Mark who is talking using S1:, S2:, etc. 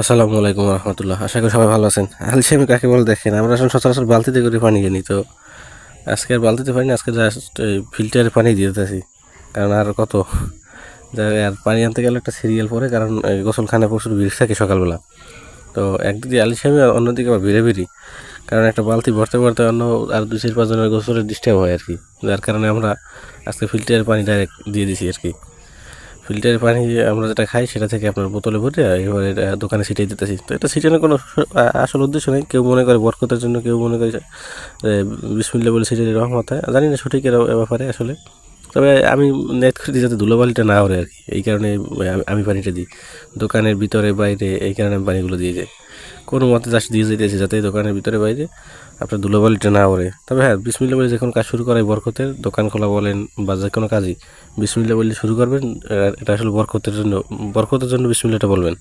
S1: আসসালামু আলাইকুম রহমতুল্লাহ। আশা করি সবাই ভালো আছেন। আলসেমি কাকে বলে দেখেন, আমরা এখন সচরাচর বালতিতে করে পানি কিনি, তো আজকে আর বালতিতে পানি আজকে জাস্ট ফিল্টারে পানি দিতেছি। কারণ আর কত? আর পানি আনতে গেলে একটা সিরিয়াল পরে কারণ গোসলখানে প্রচুর ভিড় থাকে সকালবেলা। তো একদিকে আলি আলিসামি আর অন্যদিকে আবার ভিড়ে ভিড়ি কারণ একটা বালতি ভরতে ভরতে অন্য আর দুই চার পাঁচজনের গোসলের ডিস্টার্ব হয় আর কি। যার কারণে আমরা আজকে ফিল্টারের পানি ডাইরেক্ট দিয়ে দিছি আর কি। ফিল্টারের পানি আমরা যেটা খাই সেটা থেকে আপনার বোতলে ভরে এবারে দোকানে ছিটিয়ে দিতেছি। তো এটা ছিটানোর কোনো আসল উদ্দেশ্য নেই। কেউ মনে করে বরকতের জন্য, কেউ মনে করে বিসমিল্লা বলে ছিটিয়ে রহমত হয়। জানি না সঠিক এর ব্যাপারে আসলে। তবে আমি নেট করে যাতে ধুলোবালিটা না ওরে আর কি এই কারণে, আমি- পানিটা দিই। দোকানের ভিতরে, বাইরে, এই কারণে আমি পানিগুলো দিয়ে যাই। কোনো মতে চাষ দিয়ে যেতেছি যাতে দোকানের ভিতরে, বাইরে আপনার ধুলোবালিটা না ওরে তবে হ্যাঁ বিসমিল্লা বলে যখন কাজ শুরু করাই বরকতের দোকান খোলা বলেন বা যে কোনো কাজই বিসমিল্লা বলে শুরু করবেন এটা আসলে বরকতের জন্য বরকতের জন্য বিসমিল্লাটা বলবেন।